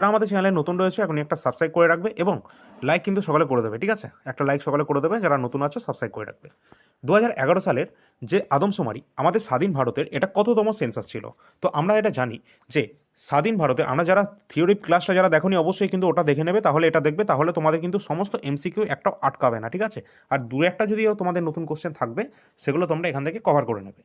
যারা আমাদের চ্যানেলে নতুন রয়েছে, এখনই একটা সাবস্ক্রাইব করে রাখবে এবং লাইক কিন্তু সকালে করে দেবে, ঠিক আছে? একটা লাইক সকালে করে দেবে, যারা নতুন আছে সাবস্ক্রাইব করে রাখবে। দু হাজার এগারো সালের যে আদমশুমারি আমাদের স্বাধীন ভারতের এটা কততম সেন্সাস ছিল? তো আমরা এটা জানি যে স্বাধীন ভারতে, আমরা যারা থিওরি ক্লাসটা যারা দেখোনি, অবশ্যই কিন্তু ওটা দেখে নেবে, তাহলে এটা দেখবে, তাহলে তোমাদের কিন্তু সমস্ত এমসিকিউ একটাও আটকাবে না, ঠিক আছে? আর দু একটা যদিও তোমাদের নতুন কোশ্চেন থাকবে, সেগুলো তোমরা এখান থেকে কভার করে নেবে।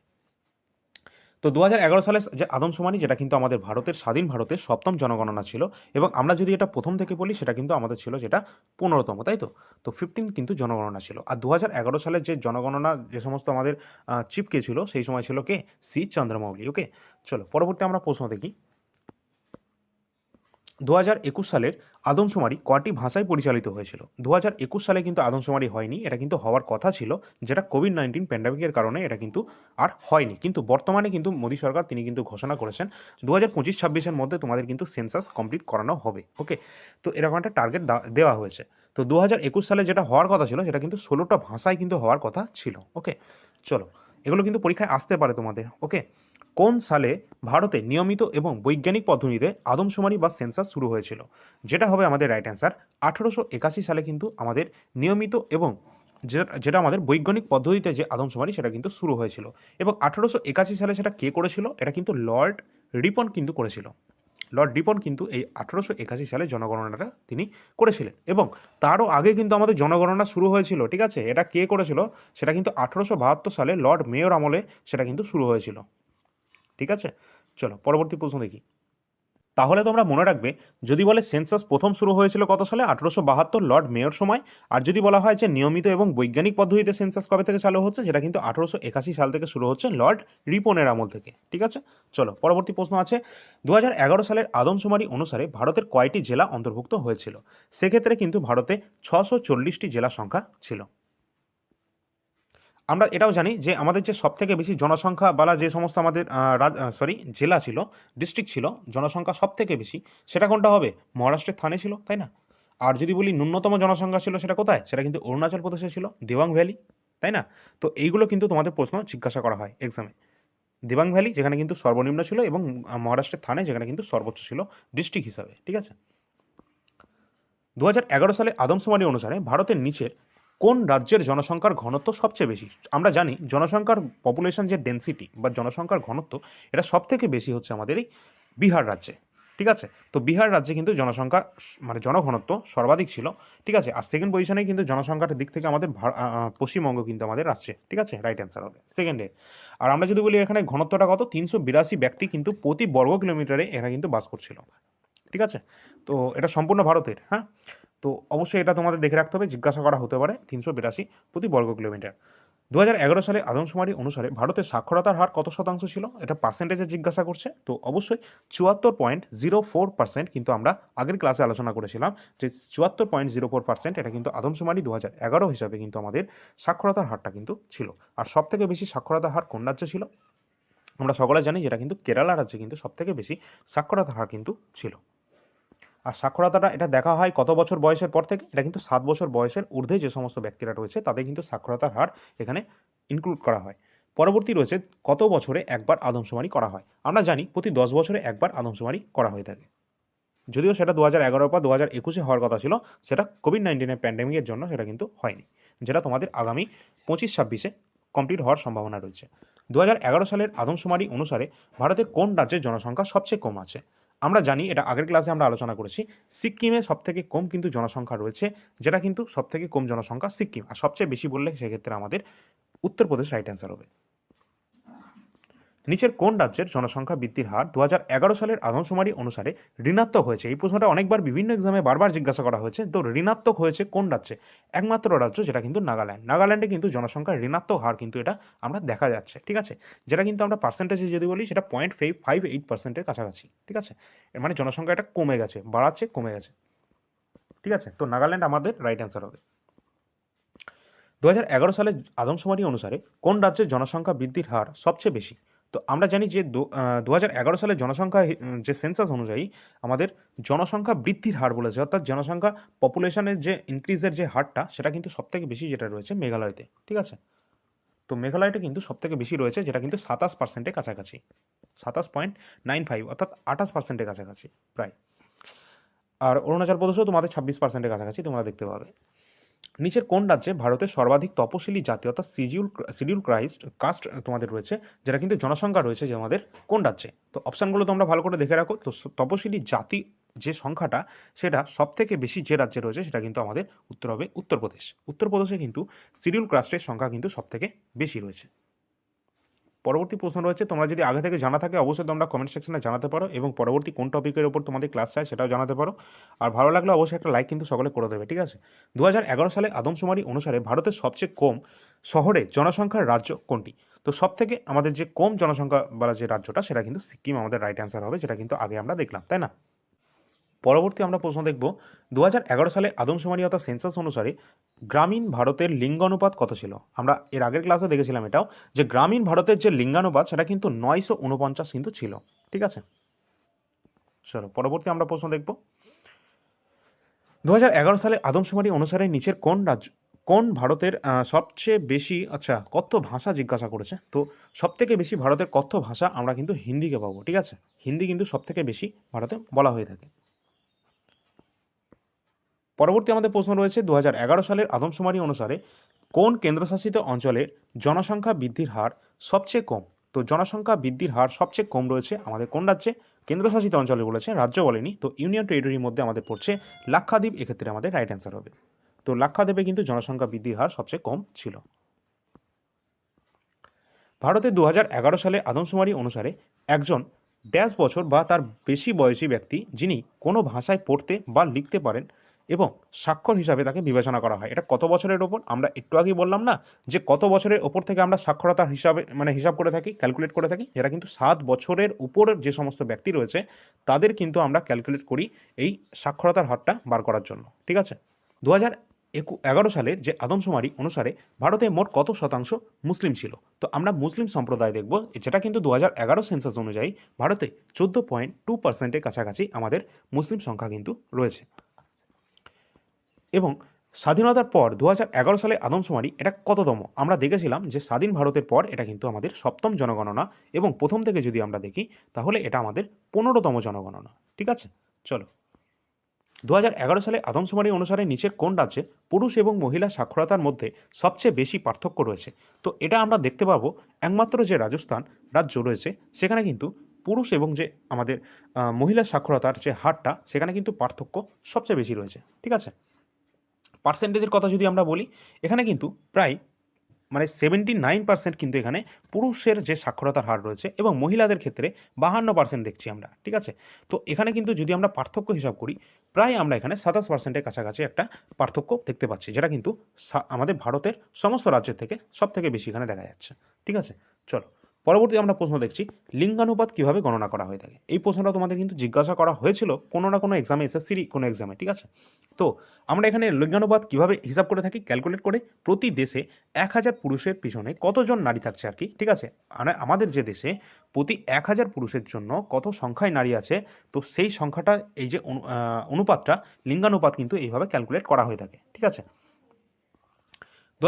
তো দু সালে যে আদমশুমারি যেটা কিন্তু আমাদের ভারতের, স্বাধীন ভারতের সপ্তম জনগণনা ছিল এবং আমরা যদি এটা প্রথম থেকে বলি, সেটা কিন্তু আমাদের ছিল যেটা পনেরোতম, তাই তো? তো ফিফটিন কিন্তু জনগণনা ছিল। আর দু হাজার এগারো সালে যে জনগণনা, যে সমস্ত আমাদের চিপকে ছিল, সেই সময় ছিল কে? সি. চন্দ্রমৌলি ওকে চলো, পরবর্তী আমরা প্রশ্ন দেখি। দু হাজার একুশ সালের আদমশুমারি কটি ভাষায় পরিচালিত হয়েছিল? দু হাজার একুশ সালে কিন্তু আদমশুমারি হয়নি, এটা কিন্তু হওয়ার কথা ছিল, যেটা কোভিড নাইন্টিন প্যান্ডামিকের কারণে এটা কিন্তু আর হয়নি। কিন্তু বর্তমানে কিন্তু মোদী সরকার তিনি কিন্তু ঘোষণা করেছেন, দু হাজার পঁচিশ ছাব্বিশের মধ্যে তোমাদের কিন্তু সেন্সাস কমপ্লিট করানো হবে। ওকে তো এরকম একটা টার্গেট দেওয়া হয়েছে। তো দু হাজার একুশ সালে যেটা হওয়ার কথা ছিল, সেটা কিন্তু ষোলোটা ভাষায় কিন্তু হওয়ার কথা ছিল। ওকে চলো, এগুলো কিন্তু পরীক্ষায় আসতে পারে তোমাদের। ওকে কোন সালে ভারতে নিয়মিত এবং বৈজ্ঞানিক পদ্ধতিতে আদমশুমারি বা সেন্সাস শুরু হয়েছিল? যেটা হবে আমাদের রাইট অ্যান্সার আঠেরোশো একাশি সালে কিন্তু আমাদের নিয়মিত এবং যেটা আমাদের বৈজ্ঞানিক পদ্ধতিতে যে আদমশুমারি সেটা কিন্তু শুরু হয়েছিল। এবং আঠেরোশো একাশি সালে সেটা কে করেছিল? এটা কিন্তু লর্ড রিপন কিন্তু করেছিল। লর্ড রিপন কিন্তু এই আঠেরোশো একাশি সালে জনগণনাটা তিনি করেছিলেন। এবং তারও আগে কিন্তু আমাদের জনগণনা শুরু হয়েছিল, ঠিক আছে? এটা কে করেছিল? সেটা কিন্তু আঠেরোশো বাহাত্তর সালে লর্ড মেয়র আমলে সেটা কিন্তু শুরু হয়েছিল। ঠিক আছে? চলো, পরবর্তী প্রশ্ন দেখি। তাহলে তোমরা মনে রাখবে, যদি বলে সেন্সাস প্রথম শুরু হয়েছিল কত সালে? আঠেরোশো বাহাত্তর লর্ড মেয়র সময়। আর যদি বলা হয় যে নিয়মিত এবং বৈজ্ঞানিক পদ্ধতিতে সেন্সাস কবে থেকে চালু হচ্ছে যেটা কিন্তু আঠেরোশো একাশি সাল থেকে শুরু হচ্ছে লর্ড রিপনের আমল থেকে। ঠিক আছে? চলো, পরবর্তী প্রশ্ন আছে। দু এগারো সালের আদমশুমারি অনুসারে ভারতের কয়টি জেলা অন্তর্ভুক্ত হয়েছিল? সেক্ষেত্রে কিন্তু ভারতে ছশো চল্লিশটি জেলা সংখ্যা ছিল। আমরা এটাও জানি যে আমাদের যে সব থেকে বেশি জনসংখ্যা বলা যে সমস্ত আমাদের সরি জেলা ছিল ডিস্ট্রিক্ট ছিল, জনসংখ্যা সব থেকে বেশি, সেটা কোনটা হবে? মহারাষ্ট্রের থানে ছিল, তাই না? আর যদি বলি ন্যূনতম জনসংখ্যা ছিল সেটা কোথায়? সেটা কিন্তু অরুণাচল প্রদেশে ছিল, দেওয়াং ভ্যালি, তাই না? তো এইগুলো কিন্তু তোমাদের প্রশ্ন জিজ্ঞাসা করা হয় এক্সামে দেবাং ভ্যালি, যেখানে কিন্তু সর্বনিম্ন ছিল এবং মহারাষ্ট্রের থানে যেখানে কিন্তু সর্বোচ্চ ছিল ডিস্ট্রিক্ট হিসাবে, ঠিক আছে? দু হাজার এগারো সালে আদমশুমারি অনুসারে ভারতের নিচের কোন রাজ্যের জনসংখ্যার ঘনত্ব সবচেয়ে বেশি? আমরা জানি জনসংখ্যার পপুলেশন যে ডেন্সিটি বা জনসংখ্যার ঘনত্ব, এটা সব থেকে বেশি হচ্ছে আমাদের এই বিহার রাজ্যে। ঠিক আছে? তো বিহার রাজ্যে কিন্তু জনসংখ্যা মানে জনঘনত্ব সর্বাধিক ছিল। ঠিক আছে? আর সেকেন্ড পজিশনে কিন্তু জনসংখ্যার দিক থেকে আমাদের পশ্চিমবঙ্গ কিন্তু আমাদের আসছে। ঠিক আছে? রাইট অ্যান্সার হবে। সেকেন্ডে আর আমরা যদি বলি এখানে ঘনত্বটা কত? তিনশো বিরাশি ব্যক্তি কিন্তু প্রতি বর্গ কিলোমিটারে এরা কিন্তু বাস করছিল। ঠিক আছে? তো এটা সম্পূর্ণ ভারতের হ্যাঁ? তো অবশ্যই এটা তোমাদের দেখে রাখতে হবে, জিজ্ঞাসা করা হতে পারে তিনশো বিরাশি প্রতি বর্গ কিলোমিটার। দু হাজার এগারো সালে আদমশুমারি অনুসারে ভারতের সাক্ষরতার হার কত শতাংশ ছিল? এটা পার্সেন্টেজে জিজ্ঞাসা করছে। তো অবশ্যই চুয়াত্তর পয়েন্ট জিরো ফোর পার্সেন্ট কিন্তু আমরা আগের ক্লাসে আলোচনা করেছিলাম যে চুয়াত্তর পয়েন্ট জিরো ফোর পার্সেন্ট এটা কিন্তু আদমশুমারি দু হাজার এগারো হিসাবে কিন্তু আমাদের সাক্ষরতার হারটা কিন্তু ছিল। আর সব থেকে বেশি সাক্ষরতার হার কোন রাজ্যে ছিল? আমরা সকলে জানি যেটা কিন্তু কেরালা রাজ্যে কিন্তু সব থেকে বেশি সাক্ষরতার হার কিন্তু ছিল। আর সাক্ষরতাটা, এটা দেখা হয় কত বছর বয়সের পর থেকে, এটা কিন্তু সাত বছর বয়সের ঊর্ধ্বে যে সমস্ত ব্যক্তিরা রয়েছে, তাদের কিন্তু সাক্ষরতার হার এখানে ইনক্লুড করা হয়। পরবর্তী রয়েছে কত বছরে একবার আদমশুমারি করা হয়। আমরা জানি প্রতি দশ বছরে একবার আদমশুমারি করা হয়ে থাকে। যদিও সেটা দু হাজার এগারো বা দু হাজার একুশে হওয়ার কথা ছিল, সেটা কোভিড নাইন্টিনের প্যান্ডেমিকের জন্য সেটা কিন্তু হয়নি, যেটা তোমাদের আগামী পঁচিশ ছাব্বিশে কমপ্লিট হওয়ার সম্ভাবনা রয়েছে। দু হাজার এগারো সালের আদমশুমারি অনুসারে ভারতের কোন রাজ্যের জনসংখ্যা সবচেয়ে কম আছে? আমরা জানি, এটা আগের ক্লাসে আমরা আলোচনা করেছি, সিকিমে সবথেকে কম কিন্তু জনসংখ্যা রয়েছে, যেটা কিন্তু সবথেকে কম জনসংখ্যা সিকিম। আর সবচেয়ে বেশি বললে সেক্ষেত্রে আমাদের উত্তরপ্রদেশ রাইট অ্যান্সার হবে। নিচের কোন রাজ্যের জনসংখ্যা বৃদ্ধির হার দু হাজার এগারো সালের আদমশুমারি অনুসারে ঋণাত্মক হয়েছে? এই প্রশ্নটা অনেকবার বিভিন্ন এক্সামে বারবার জিজ্ঞাসা করা হয়েছে। তো ঋণাত্মক হয়েছে কোন রাজ্যে? একমাত্র রাজ্য যেটা কিন্তু নাগাল্যান্ড। নাগাল্যান্ডে কিন্তু জনসংখ্যার ঋণাত্মক হার কিন্তু এটা আমরা দেখা যাচ্ছে, ঠিক আছে? যেটা কিন্তু আমরা পার্সেন্টেজে যদি বলি, সেটা পয়েন্ট ফাইভ ফাইভ এইট পার্সেন্টের কাছাকাছি, ঠিক আছে? এর মানে জনসংখ্যা এটা কমে গেছে, বাড়াচ্ছে, কমে গেছে, ঠিক আছে? তো নাগাল্যান্ড আমাদের রাইট অ্যান্সার হবে। দু হাজার সালে আদমশুমারি অনুসারে কোন রাজ্যের জনসংখ্যা বৃদ্ধির হার সবচেয়ে বেশি? তো আমরা জানি যে দু হাজার এগারো সালে জনসংখ্যা যে সেন্সাস অনুযায়ী আমাদের জনসংখ্যা বৃদ্ধির হার বলেছে, অর্থাৎ জনসংখ্যা পপুলেশনের যে ইনক্রিজের যে হারটা, সেটা কিন্তু সবথেকে বেশি যেটা রয়েছে মেঘালয়তে, ঠিক আছে? তো মেঘালয়তে কিন্তু সবথেকে বেশি রয়েছে, যেটা কিন্তু সাতাশ পার্সেন্টের কাছাকাছি, সাতাশ পয়েন্ট নাইন ফাইভ, অর্থাৎ আঠাশ পার্সেন্টের কাছাকাছি, প্রায়। আর অরুণাচল প্রদেশও তোমাদের ছাব্বিশ পার্সেন্টের কাছাকাছি তোমরা দেখতে পাবে। নিচের কোন রাজ্যে ভারতের সর্বাধিক তপশিলি জাতি অর্থাৎ সিডিউল শিডিউল ক্রাইস্ট কাস্ট তোমাদের রয়েছে, যেটা কিন্তু জনসংখ্যা রয়েছে যে আমাদের কোন রাজ্যে? তো অপশানগুলো তোমরা ভালো করে দেখে রাখো। তো তপশিলি জাতি যে সংখ্যাটা, সেটা সব থেকে বেশি যে রাজ্যে রয়েছে, সেটা কিন্তু আমাদের উত্তর হবে উত্তরপ্রদেশ। উত্তরপ্রদেশে কিন্তু সিডিউল ক্রাস্টের সংখ্যা কিন্তু সব থেকে বেশি রয়েছে। পরবর্তী প্রশ্ন রয়েছে, তোমরা যদি আগে থেকে জানা থাকে, অবশ্যই তোমরা কমেন্ট সেকশনে জানাতে পারো এবং পরবর্তী কোন টপিকের ওপর তোমাদের ক্লাস চাই সেটাও জানাতে পারো। আর ভালো লাগলে অবশ্যই একটা লাইক কিন্তু সকলে করে দেবে, ঠিক আছে? দু হাজার এগারো সালে আদমশুমারি অনুসারে ভারতের সবচেয়ে কম শহরে জনসংখ্যার রাজ্য কোনটি? তো সব থেকে আমাদের যে কম জনসংখ্যা বলা যে রাজ্যটা, সেটা কিন্তু সিকিম, আমাদের রাইট অ্যান্সার হবে, যেটা কিন্তু আগে আমরা দেখলাম, তাই না? পরবর্তী আমরা প্রশ্ন দেখব দু হাজার এগারো সালে আদমশুমারি অর্থাৎ সেন্সাস অনুসারে গ্রামীণ ভারতের লিঙ্গানুপাত কত ছিল? আমরা এর আগের ক্লাসে দেখেছিলাম এটাও, যে গ্রামীণ ভারতের যে লিঙ্গানুপাত, সেটা কিন্তু নয়শো উনপঞ্চাশ কিন্তু ছিল। ঠিক আছে? চলো, পরবর্তী আমরা প্রশ্ন দেখব। দু হাজার এগারো সালে আদমশুমারি অনুসারে নিচের কোন রাজ্য, কোন ভারতের সবচেয়ে বেশি আচ্ছা কথ্য ভাষা জিজ্ঞাসা করেছে? তো সবথেকে বেশি ভারতের কথ্য ভাষা আমরা কিন্তু হিন্দিকে পাবো, ঠিক আছে? হিন্দি কিন্তু সবথেকে বেশি ভারতে বলা হয়ে থাকে। পরবর্তী আমাদের প্রশ্ন রয়েছে দু হাজার এগারো সালের আদমশুমারি অনুসারে কোন কেন্দ্রশাসিত অঞ্চলের জনসংখ্যা বৃদ্ধির হার সবচেয়ে কম? তো জনসংখ্যা বৃদ্ধির হার সবচেয়ে কম রয়েছে আমাদের কোন রাজ্যে? কেন্দ্রশাসিত অঞ্চলে বলেছে, রাজ্য বলেনি। তো ইউনিয়ন টেরিটরির মধ্যে আমাদের পড়ছে লাক্ষাদ্বীপ, এক্ষেত্রে আমাদের রাইট অ্যান্সার হবে। তো লাক্ষাদ্বীপে কিন্তু জনসংখ্যা বৃদ্ধির হার সবচেয়ে কম ছিল। ভারতে দু হাজার এগারো সালে আদমশুমারি অনুসারে একজন ড্যাশ বছর বা তার বেশি বয়সী ব্যক্তি, যিনি কোনো ভাষায় পড়তে বা লিখতে পারেন এবং স্বাক্ষর হিসাবে তাকে বিবেচনা করা হয়। এটা কত বছরের ওপর? আমরা একটু আগেই বললাম না যে কত বছরের ওপর থেকে আমরা সাক্ষরতার হিসাবে মানে হিসাব করে থাকি ক্যালকুলেট করে থাকি? যেটা কিন্তু সাত বছরের উপর যে সমস্ত ব্যক্তি রয়েছে, তাদের কিন্তু আমরা ক্যালকুলেট করি এই সাক্ষরতার হারটা বার করার জন্য। ঠিক আছে? দু হাজার একু এগারো সালের যে আদমশুমারি অনুসারে ভারতে মোট কত শতাংশ মুসলিম ছিল? তো আমরা মুসলিম সম্প্রদায় দেখব, যেটা কিন্তু দু এগারো সেন্সাস অনুযায়ী ভারতে চোদ্দ পয়েন্ট টু পার্সেন্টের কাছাকাছি আমাদের মুসলিম সংখ্যা কিন্তু রয়েছে। এবং স্বাধীনতার পর দু সালে আদমশুমারি এটা কততম? আমরা দেখেছিলাম যে স্বাধীন ভারতের পর এটা কিন্তু আমাদের সপ্তম জনগণনা এবং প্রথম থেকে যদি আমরা দেখি, তাহলে এটা আমাদের পনেরোতম জনগণনা। ঠিক আছে? চলো। দু সালে আদমশুমারি অনুসারে নিচের কোন রাজ্যে পুরুষ এবং মহিলা সাক্ষরতার মধ্যে সবচেয়ে বেশি পার্থক্য রয়েছে? তো এটা আমরা দেখতে পাবো একমাত্র যে রাজস্থান রাজ্য রয়েছে, সেখানে কিন্তু পুরুষ এবং যে আমাদের মহিলা সাক্ষরতার যে হারটা, সেখানে কিন্তু পার্থক্য সবচেয়ে বেশি রয়েছে। ঠিক আছে? পার্সেন্টেজের কথা যদি আমরা বলি, এখানে কিন্তু প্রায় মানে সেভেন্টি নাইন পার্সেন্ট কিন্তু এখানে পুরুষের যে সাক্ষরতার হার রয়েছে এবং মহিলাদের ক্ষেত্রে বাহান্ন পার্সেন্ট দেখছি আমরা, ঠিক আছে? তো এখানে কিন্তু যদি আমরা পার্থক্য হিসাব করি, প্রায় আমরা এখানে সাতাশ পার্সেন্টের কাছাকাছি একটা পার্থক্য দেখতে পাচ্ছি, যেটা কিন্তু আমাদের ভারতের সমস্ত রাজ্যের থেকে সব থেকে বেশি এখানে দেখা যাচ্ছে, ঠিক আছে? চলো পরবর্তী আমরা প্রশ্ন দেখছি, লিঙ্গানুপাত কীভাবে গণনা করা হয়ে থাকে? এই প্রশ্নটা তোমাদের কিন্তু জিজ্ঞাসা করা হয়েছিল কোনো না কোনো এক্সামে এসএসসির কোনো এক্সামে ঠিক আছে? তো আমরা এখানে লিঙ্গানুপাত কীভাবে হিসাব করে থাকি ক্যালকুলেট করে প্রতি দেশে এক হাজার পুরুষের পিছনে কতজন নারী থাকছে আর কি, ঠিক আছে? মানে আমাদের যে দেশে প্রতি এক হাজার পুরুষের জন্য কত সংখ্যায় নারী আছে, তো সেই সংখ্যাটা, এই যে অনু- অনুপাতটা, লিঙ্গানুপাত কিন্তু এইভাবে ক্যালকুলেট করা হয়ে থাকে, ঠিক আছে? দু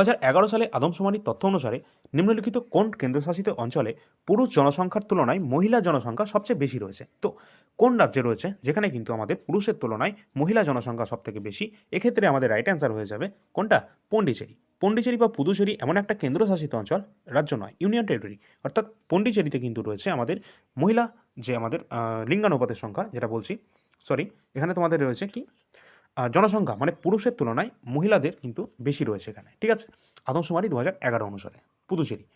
সালে আদমশুমারির তথ্য অনুসারে নিম্নলিখিত কোন কেন্দ্রশাসিত অঞ্চলে পুরুষ জনসংখ্যার তুলনায় মহিলা জনসংখ্যা সবচেয়ে বেশি রয়েছে? তো কোন রাজ্যে রয়েছে? যেখানে কিন্তু আমাদের পুরুষের তুলনায় মহিলা জনসংখ্যা সবথেকে বেশি, এক্ষেত্রে আমাদের রাইট অ্যান্সার হয়ে যাবে কোনটা? পন্ডিচেরি। পন্ডিচেরি বা পুদুচেরি এমন একটা কেন্দ্রশাসিত অঞ্চল, রাজ্য নয় ইউনিয়ন টেরিটরি অর্থাৎ পন্ডিচেরিতে কিন্তু রয়েছে আমাদের মহিলা যে আমাদের লিঙ্গানুপাতের সংখ্যা, যেটা বলছি সরি এখানে তোমাদের রয়েছে কি? জনসংখ্যা মানে পুরুষের তুলনায় মহিলাদের কিন্তু বেশি রয়েছে এখানে, ঠিক আছে? আদমশুমারি দু হাজার এগারো অনুসারে, পুদুচেরি।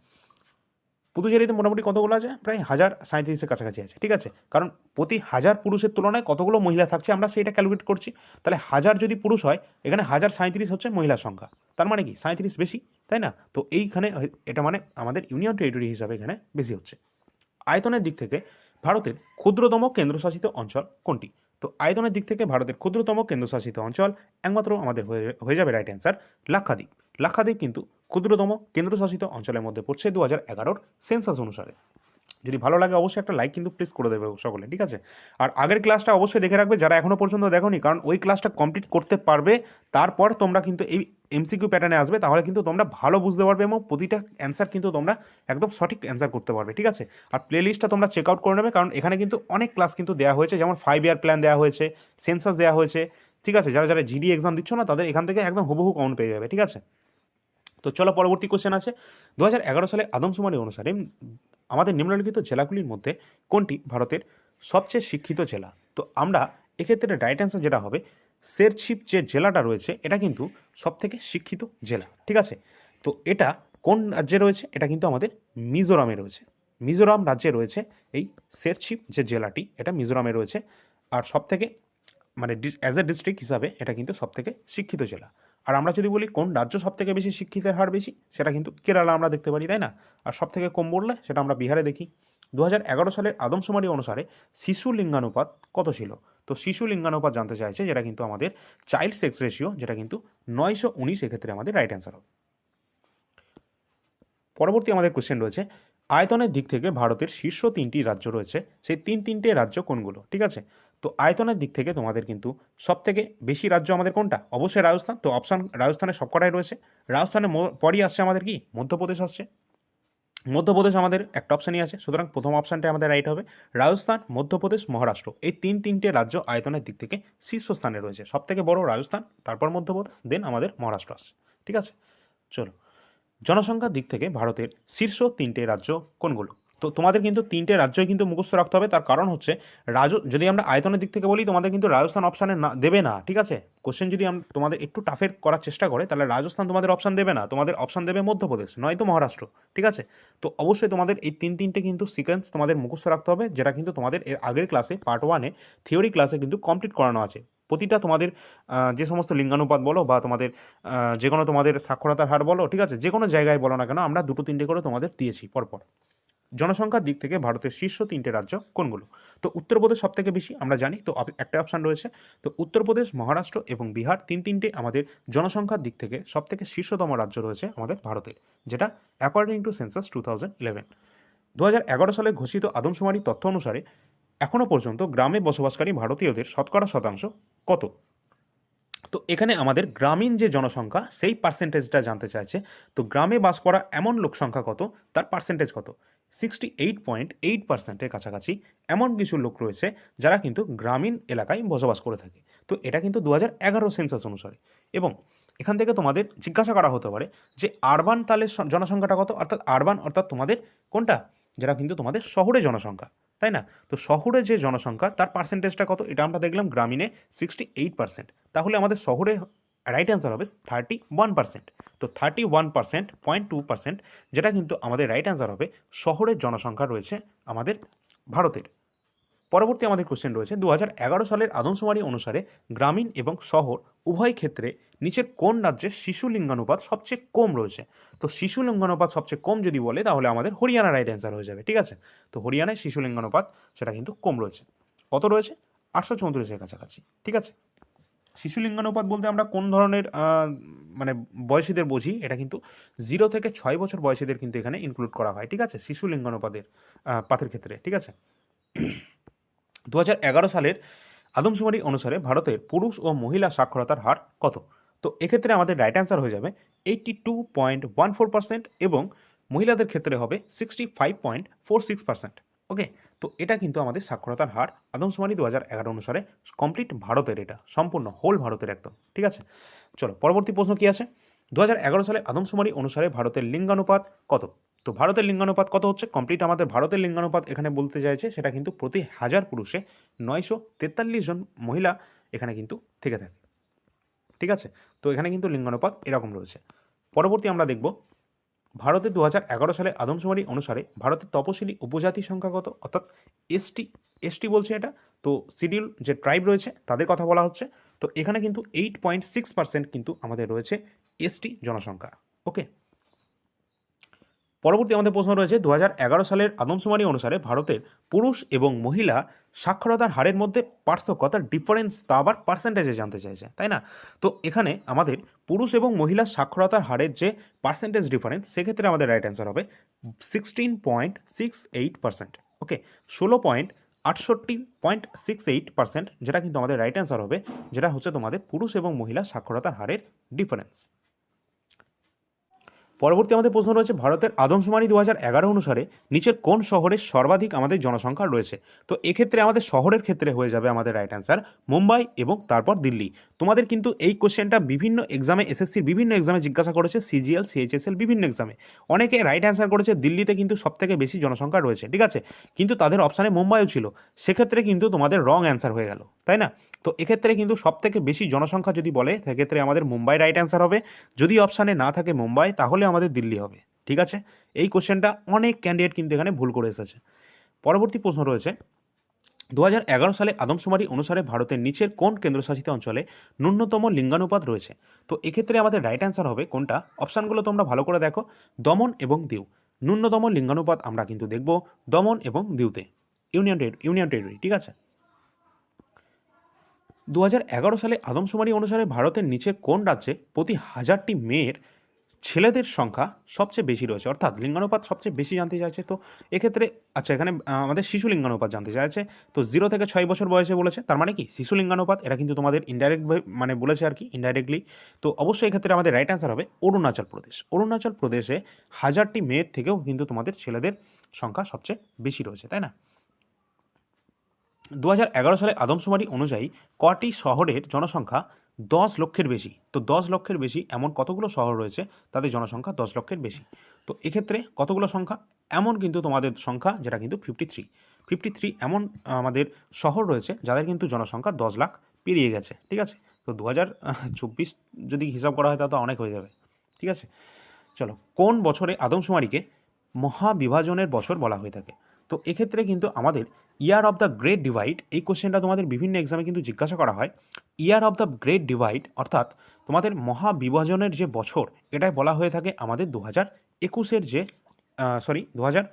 পুদুচেরিতে মোটামুটি কতগুলো আছে? প্রায় হাজার সাঁত্রিশের কাছাকাছি আছে, ঠিক আছে? কারণ প্রতি হাজার পুরুষের তুলনায় কতগুলো মহিলা থাকছে আমরা সেইটা ক্যালকুলেট করছি। তাহলে হাজার যদি পুরুষ হয়, এখানে হাজার সাঁত্রিশ হচ্ছে মহিলার সংখ্যা। তার মানে কি? সাঁত্রিশ বেশি, তাই না? তো এইখানে এটা মানে আমাদের ইউনিয়ন টেরিটরি হিসাবে এখানে বেশি হচ্ছে। আয়তনের দিক থেকে ভারতের ক্ষুদ্রতম কেন্দ্রশাসিত অঞ্চল কোনটি? তো আয়তনের দিক থেকে ভারতের ক্ষুদ্রতম কেন্দ্রশাসিত অঞ্চল, একমাত্র আমাদের হয়ে যাবে রাইট অ্যান্সার লাক্ষাদ্বীপ। লাক্ষাদ্বীপ কিন্তু ক্ষুদ্রতম কেন্দ্রশাসিত অঞ্চলের মধ্যে পড়ছে দু হাজার এগারোর সেন্সাস অনুসারে। যদি ভালো লাগে অবশ্যই একটা লাইক কিন্তু প্লিজ করে দেবে সকলে, ঠিক আছে? আর আগের ক্লাসটা অবশ্যই দেখে রাখবে, যারা এখনও পর্যন্ত দেখোনি, কারণ ওই ক্লাসটা কমপ্লিট করতে পারবে, তারপর তোমরা কিন্তু এই এমসিকিউ প্যাটার্নে আসবে, তাহলে কিন্তু তোমরা ভালো বুঝতে পারবে এবং প্রতিটা অ্যান্সার কিন্তু তোমরা একদম সঠিক অ্যান্সার করতে পারবে, ঠিক আছে? আর প্লে লিস্টটা তোমরা চেক আউট করে নেবে, কারণ এখানে কিন্তু অনেক ক্লাস কিন্তু দেওয়া হয়েছে, যেমন ফাইভ ইয়ার প্ল্যান দেওয়া হয়েছে সেন্সাস দেওয়া হয়েছে, ঠিক আছে? যারা যারা জিডি এক্সাম দিচ্ছ না, তাদের এখান থেকে একদম হুবহু কমন পেয়ে যাবে, ঠিক আছে? তো চলো পরবর্তী কোশ্চেন আছে। দু হাজার এগারো সালে আদমশুমারি অনুসারে আমাদের নিম্নলিখিত জেলাগুলির মধ্যে কোনটি ভারতের সবচেয়ে শিক্ষিত জেলা? তো আমরা এক্ষেত্রে রাইট অ্যান্সার যেটা হবে শেরশিপ যে জেলাটা রয়েছে, এটা কিন্তু সবথেকে শিক্ষিত জেলা। ঠিক আছে? তো এটা কোন রাজ্যে রয়েছে? এটা কিন্তু আমাদের মিজোরামে রয়েছে। মিজোরাম রাজ্যে রয়েছে এই শেরশিপ যে জেলাটি, এটা মিজোরামে রয়েছে। আর সবথেকে মানে অ্যাজ এ ডিস্ট্রিক্ট হিসাবে এটা কিন্তু সবথেকে শিক্ষিত জেলা। আর আমরা যদি বলি কোন রাজ্য সবথেকে বেশি শিক্ষিতের হার বেশি, সেটা কিন্তু কেরালা আমরা দেখতে পারি, তাই না? আর সবথেকে কম বললে সেটা আমরা বিহারে দেখি। দু হাজার এগারো সালের আদমশুমারি অনুসারে শিশু লিঙ্গানুপাত কত ছিল? তো শিশু লিঙ্গানুপাত জানতে চাইছে যেটা কিন্তু আমাদের চাইল্ড সেক্স রেশিও যেটা কিন্তু নয়শো উনিশ এক্ষেত্রে আমাদের রাইট অ্যান্সার হবে। পরবর্তী আমাদের কোশ্চেন রয়েছে, আয়তনের দিক থেকে ভারতের শীর্ষ তিনটি রাজ্য রয়েছে, সেই তিন তিনটে রাজ্য কোনগুলো? ঠিক আছে? তো আয়তনের দিক থেকে তোমাদের কিন্তু সব থেকে বেশি রাজ্য আমাদের কোনটা? অবশ্যই রাজস্থান। তো অপশান রাজস্থানের সবকটাই রয়েছে। রাজস্থানের পরই আসছে আমাদের কি? মধ্যপ্রদেশ আসছে। মধ্যপ্রদেশ আমাদের একটা অপশানই আছে। সুতরাং প্রথম অপশানটা আমাদের রাইট হবে। রাজস্থান, মধ্যপ্রদেশ, মহারাষ্ট্র এই তিন তিনটে রাজ্য আয়তনের দিক থেকে শীর্ষস্থানে রয়েছে। সব থেকে বড় রাজস্থান, তারপর মধ্যপ্রদেশ দেন আমাদের মহারাষ্ট্র আসছে। ঠিক আছে? চলো। জনসংখ্যার দিক থেকে ভারতের শীর্ষ তিনটে রাজ্য কোনগুলো? তো তোমাদের কিন্তু তিনটে রাজ্যই কিন্তু মুখস্থ রাখতে হবে। তার কারণ হচ্ছে, রাজ, যদি আমরা আয়তনের দিক থেকে বলি, তোমাদের কিন্তু রাজস্থান অপশানে না, দেবে না, ঠিক আছে? কোশ্চেন যদি তোমাদের একটু টাফের করার চেষ্টা করে, তাহলে রাজস্থান তোমাদের অপশান দেবে না, তোমাদের অপশান দেবে মধ্যপ্রদেশ, নয়তো মহারাষ্ট্র, ঠিক আছে? তো অবশ্যই তোমাদের এই তিন তিনটে কিন্তু সিকোয়েন্স তোমাদের মুখস্থ রাখতে হবে, যেটা কিন্তু তোমাদের এর আগের ক্লাসে পার্ট ওয়ানে থিওরি ক্লাসে কিন্তু কমপ্লিট করানো আছে। প্রতিটা তোমাদের যে সমস্ত লিঙ্গানুপাত বলো, বা তোমাদের যে কোনো তোমাদের সাক্ষরতার হার বলো, ঠিক আছে? যে কোনো জায়গায় বলো না কেন, আমরা দুটো তিনটে করে তোমাদের দিয়েছি, পরপর। জনসংখ্যার দিক থেকে ভারতের শীর্ষ তিনটে রাজ্য কোনগুলো? তো উত্তরপ্রদেশ সব থেকে বেশি আমরা জানি, তো একটা অপশান রয়েছে। তো উত্তরপ্রদেশ, মহারাষ্ট্র এবং বিহার তিন তিনটে আমাদের জনসংখ্যার দিক থেকে সব থেকে শীর্ষতম রাজ্য রয়েছে আমাদের ভারতের, যেটা according to census two thousand eleven দু হাজার এগারো সালে ঘোষিত আদমশুমারি তথ্য অনুসারে এখনও পর্যন্ত গ্রামে বসবাসকারী ভারতীয়দের শতকরা শতাংশ কত? তো এখানে আমাদের গ্রামীণ যে জনসংখ্যা, সেই পার্সেন্টেজটা জানতে চাইছে। তো গ্রামে বাস করা এমন লোক সংখ্যা কত? তার পার্সেন্টেজ কত? সিক্সটি এইট পয়েন্ট এইট পার্সেন্টের কাছাকাছি এমন কিছু লোক রয়েছে যারা কিন্তু গ্রামীণ এলাকায় বসবাস করে থাকে। তো এটা কিন্তু দু হাজার এগারো সেন্সাস অনুসারে। এবং এখান থেকে তোমাদের জিজ্ঞাসা করা হতে পারে যে আরবান তাহলে জনসংখ্যাটা কত? অর্থাৎ আরবান অর্থাৎ তোমাদের কোনটা? যেটা কিন্তু তোমাদের শহরে জনসংখ্যা, তাই না? তো শহরে যে জনসংখ্যা, তার পার্সেন্টেজটা কত? এটা আমরা দেখলাম গ্রামীণে সিক্সটি এইট পার্সেন্ট তাহলে আমাদের শহরে রাইট অ্যান্সার হবে থার্টি ওয়ান পার্সেন্ট তো thirty one percent point two percent যেটা কিন্তু আমাদের রাইট অ্যান্সার হবে শহরের জনসংখ্যা রয়েছে আমাদের ভারতের। পরবর্তী আমাদের কোশ্চেন রয়েছে দু হাজার এগারো সালের আদমশুমারি অনুসারে গ্রামীণ এবং শহর উভয় ক্ষেত্রে নিচের কোন রাজ্যে শিশু লিঙ্গানুপাত সবচেয়ে কম রয়েছে? তো শিশু লিঙ্গানুপাত সবচেয়ে কম যদি বলে, তাহলে আমাদের হরিয়ানা রাইট অ্যান্সার হয়ে যাবে, ঠিক আছে? তো হরিয়ানায় শিশু লিঙ্গানুপাত সেটা কিন্তু কম রয়েছে। কত রয়েছে? আটশো চৌত্রিশের কাছাকাছি, ঠিক আছে? শিশু লিঙ্গানুপাত বলতে আমরা কোন ধরনের মানে বয়সীদের বুঝি, এটা কিন্তু জিরো থেকে ছয় বছর বয়সীদের কিন্তু এখানে ইনক্লুড করা হয়, ঠিক আছে? শিশু লিঙ্গানুপাতের পাতের ক্ষেত্রে, ঠিক আছে? দু হাজার এগারো সালের আদমশুমারি অনুসারে ভারতের পুরুষ ও মহিলা সাক্ষরতার হার কত? তো এক্ষেত্রে আমাদের রাইট অ্যান্সার হয়ে যাবে eighty two point one four percent এবং মহিলাদের ক্ষেত্রে হবে sixty five point four six percent okay তো এটা কিন্তু আমাদের সাক্ষরতার হার। আদমশুমারি দু হাজার এগারো অনুসারে কমপ্লিট ভারতের এটা, সম্পূর্ণ হোল ভারতের একদম, ঠিক আছে? চলো, পরবর্তী প্রশ্ন কি আছে? দু হাজার এগারো সালে আদমশুমারি অনুসারে ভারতের লিঙ্গানুপাত কত? তো ভারতের লিঙ্গানুপাত কত হচ্ছে? কমপ্লিট আমাদের ভারতের লিঙ্গানুপাত এখানে বলতে চাইছে, সেটা কিন্তু প্রতি হাজার পুরুষে নয়শো তেতাল্লিশ জন মহিলা এখানে কিন্তু থেকে থাকে, ঠিক আছে? তো এখানে কিন্তু লিঙ্গানুপাত এরকম রয়েছে। পরবর্তী আমরা দেখব ভারতের দু সালে আদমশুমারি অনুসারে ভারতের তপশিলি উপজাতি সংখ্যাগত, অর্থাৎ এসটি এসটি বলছে এটা, তো সিডিউল যে ট্রাইব রয়েছে তাদের কথা বলা হচ্ছে। তো এখানে কিন্তু এইট পয়েন্ট সিক্স পার্সেন্ট কিন্তু আমাদের রয়েছে এসটি জনসংখ্যা। ওকে পরবর্তী আমাদের প্রশ্ন রয়েছে দু হাজার এগারো সালের আদমশুমারি অনুসারে ভারতের পুরুষ এবং মহিলা সাক্ষরতার হারের মধ্যে পার্থক্য অর্থাৎ ডিফারেন্স তা আবার পার্সেন্টেজে জানতে চাইছে, তাই না? তো এখানে আমাদের পুরুষ এবং মহিলা সাক্ষরতার হারের যে পার্সেন্টেজ ডিফারেন্স সেক্ষেত্রে আমাদের রাইট অ্যান্সার হবে sixteen point six eight percent okay ষোলো পয়েন্ট আটষট্টি পয়েন্ট সিক্স এইট পার্সেন্ট যেটা কিন্তু আমাদের রাইট অ্যান্সার হবে, যেটা হচ্ছে তোমাদের পুরুষ এবং মহিলা সাক্ষরতার হারের ডিফারেন্স পরবর্তী আমাদের প্রশ্ন রয়েছে, ভারতের আদমশুমারি দু হাজার এগারো অনুসারে নিচের কোন শহরে সর্বাধিক আমাদের জনসংখ্যা রয়েছে? তো এক্ষেত্রে আমাদের শহরের ক্ষেত্রে হয়ে যাবে আমাদের রাইট অ্যান্সার মুম্বাই এবং তারপর দিল্লি। তোমাদের কিন্তু এই কোশ্চেনটা বিভিন্ন এক্সামে এসএসসির বিভিন্ন এক্সামে জিজ্ঞাসা করেছে সিজিএল সিএইচএসএল বিভিন্ন এক্সামে অনেকে রাইট অ্যান্সার করেছে, দিল্লিতে কিন্তু সবথেকে বেশি জনসংখ্যা রয়েছে, ঠিক আছে? কিন্তু তাদের অপশানে মুম্বাইও ছিল। সেক্ষেত্রে কিন্তু তোমাদের রং অ্যান্সার হয়ে গেল, তাই না? তো এক্ষেত্রে কিন্তু সবথেকে বেশি জনসংখ্যা যদি বলে, সেক্ষেত্রে আমাদের মুম্বাই রাইট অ্যান্সার হবে। যদি অপশানে না থাকে মুম্বাই, তাহলে আমাদের দিল্লি হবে, ঠিক আছে? এই কোশ্চেনটা অনেক ক্যান্ডিডেট কিন্তু এখানে ভুল করে এসেছে। পরবর্তী প্রশ্ন রয়েছে দু সালে আদমশুমারি অনুসারে ভারতের নিচের কোন কেন্দ্রশাসিত অঞ্চলে ন্যূনতম লিঙ্গানুপাত রয়েছে? তো এক্ষেত্রে আমাদের রাইট অ্যান্সার হবে কোনটা? অপশানগুলো তোমরা ভালো করে দেখো, দমন এবং দিউ। ন্যূনতম লিঙ্গানুপাত আমরা কিন্তু দেখব দমন এবং দিউতে। ইউনিয়ন টেরি ইউনিয়ন টেরিটরি ঠিক আছে? দু হাজার এগারো সালে আদমশুমারি অনুসারে ভারতের নিচে কোন রাজ্যে প্রতি হাজারটি মেয়ের ছেলেদের সংখ্যা সবচেয়ে বেশি রয়েছে, অর্থাৎ লিঙ্গানুপাত সবচেয়ে বেশি জানতে চাইছে, তো এক্ষেত্রে আচ্ছা এখানে আমাদের শিশু লিঙ্গানুপাত জানতে চাইছে, তো জিরো থেকে ছয় বছর বয়সে বলেছে, তার মানে কি? শিশু লিঙ্গানুপাত, এটা কিন্তু তোমাদের ইনডাইরেক্ট মানে বলেছে আর কি ইনডাইরেক্টলি তো অবশ্যই এক্ষেত্রে আমাদের রাইট অ্যান্সার হবে অরুণাচল প্রদেশ। অরুণাচল প্রদেশে হাজারটি মেয়ের থেকেও কিন্তু তোমাদের ছেলেদের সংখ্যা সবচেয়ে বেশি রয়েছে, তাই না? দু হাজার এগারো সালে আদমশুমারি অনুযায়ী কটি শহরের জনসংখ্যা দশ লক্ষের বেশি। তো দশ লক্ষের বেশি এমন কতগুলো শহর রয়েছে? তাদের জনসংখ্যা দশ লক্ষের বেশি। তো এক্ষেত্রে কতগুলো সংখ্যা? এমন কিন্তু তোমাদের সংখ্যা যেটা কিন্তু ফিফটি থ্রি ফিফটি থ্রি এমন আমাদের শহর রয়েছে যাদের কিন্তু জনসংখ্যা দশ লাখ পেরিয়ে গেছে, ঠিক আছে? তো দু হাজার চব্বিশ যদি হিসাব করা হয় তা তো অনেক হয়ে যাবে, ঠিক আছে? চলো, কোন বছরে আদমশুমারিকে মহাবিভাজনের বছর বলা হয়ে থাকে? তো এক্ষেত্রে কিন্তু আমাদের year of the great divide, এই কোশ্চেনটা তোমাদের বিভিন্ন এক্সামে কিন্তু জিজ্ঞাসা করা হয়। Year of the great divide, অর্থাৎ তোমাদের মহাবিভাজনের যে বছর, এটাই বলা হয়ে থাকে আমাদের দু হাজার একুশের যে সরি দু হাজার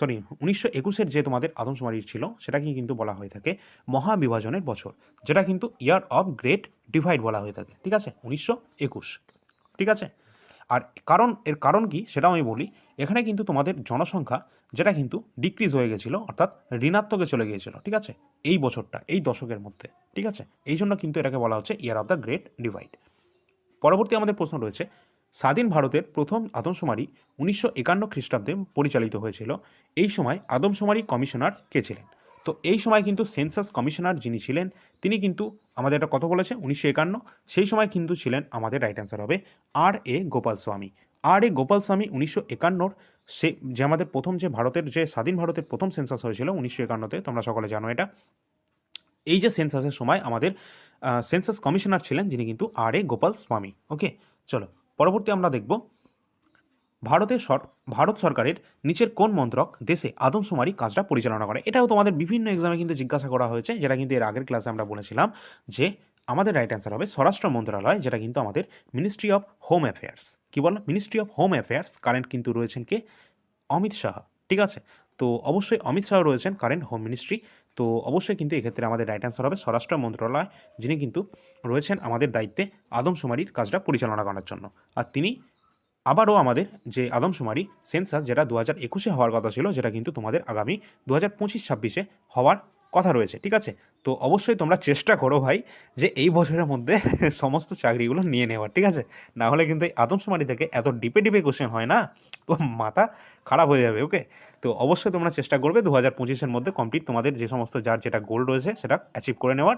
সরি উনিশশো একুশের যে তোমাদের আদমশুমারি ছিল, সেটাকে কিন্তু বলা হয়ে থাকে মহাবিভাজনের বছর, যেটা কিন্তু ইয়ার অফ গ্রেট ডিভাইড বলা হয়ে থাকে। ঠিক আছে? উনিশশো একুশ। ঠিক আছে? আর কারণ, এর কারণ কি সেটাও আমি বলি, এখানে কিন্তু তোমাদের জনসংখ্যা যেটা কিন্তু ডিক্রিজ হয়ে গেছিল, অর্থাৎ ঋণাত্মকে চলে গিয়েছিল, ঠিক আছে? এই বছরটা, এই দশকের মধ্যে, ঠিক আছে? এই জন্য কিন্তু এটাকে বলা হচ্ছে year of the great divide পরবর্তী আমাদের প্রশ্ন রয়েছে, স্বাধীন ভারতের প্রথম আদমশুমারি উনিশশো একান্ন খ্রিস্টাব্দে পরিচালিত হয়েছিল, এই সময় আদমশুমারি কমিশনার কে ছিলেন? তো এই সময় কিন্তু সেন্সাস কমিশনার যিনি ছিলেন, তিনি কিন্তু আমাদের এটা কত বলেছে উনিশশো একান্ন। সেই সময় কিন্তু ছিলেন আমাদের রাইট অ্যান্সার হবে আর এ গোপাল স্বামী। আর এ গোপাল স্বামী উনিশশো একান্নর সে, যে আমাদের প্রথম যে ভারতের, যে স্বাধীন ভারতের প্রথম সেন্সাস হয়েছিল উনিশশো একান্নতে, তোমরা সকলে জানো এটা। এই যে সেন্সাসের সময় আমাদের সেন্সাস কমিশনার ছিলেন, যিনি কিন্তু আর এ গোপাল স্বামী। ওকে, চলো, পরবর্তী আমরা দেখব। ভারতের ভারত সরকারের নিচের কোন মন্ত্রক দেশে আদমশুমারি কাজটা পরিচালনা করে? এটাও তোমাদের বিভিন্ন এক্সামে কিন্তু জিজ্ঞাসা করা হয়েছে, যেটা কিন্তু এর আগের ক্লাসে আমরা বলেছিলাম যে আমাদের রাইট অ্যান্সার হবে স্বরাষ্ট্র মন্ত্রণালয়, যেটা কিন্তু আমাদের মিনিস্ট্রি অফ হোম অ্যাফেয়ার্স কি বলো? Ministry of home affairs current কিন্তু রয়েছেন কে? অমিত শাহ। ঠিক আছে? তো অবশ্যই অমিত শাহ রয়েছেন কারেন্ট হোম মিনিস্ট্রি তো অবশ্যই কিন্তু এক্ষেত্রে আমাদের রাইট অ্যান্সার হবে স্বরাষ্ট্র মন্ত্রণালয়, যিনি কিন্তু রয়েছেন আমাদের দায়িত্বে আদমশুমারির কাজটা পরিচালনা করার জন্য। আর তিনি আবারও আমাদের যে আদমশুমারি সেন্সাস যেটা দু হাজার একুশে হওয়ার কথা ছিল, যেটা কিন্তু তোমাদের আগামী দু হাজার পঁচিশ ছাব্বিশে হওয়ার কথা রয়েছে, ঠিক আছে? তো অবশ্যই তোমরা চেষ্টা করো ভাই যে এই বছরের মধ্যে সমস্ত চাকরিগুলো নিয়ে নেওয়ার, ঠিক আছে? না হলে কিন্তু এই আদমশুমারি থেকে এত ডিপে ডিপে কোশ্চেন হয় না, তো মাথা খারাপ হয়ে যাবে ওকে তো অবশ্যই তোমরা চেষ্টা করবে দু হাজার পঁচিশের মধ্যে কমপ্লিট তোমাদের যে সমস্ত যার যেটা গোল রয়েছে সেটা অ্যাচিভ করে নেওয়ার।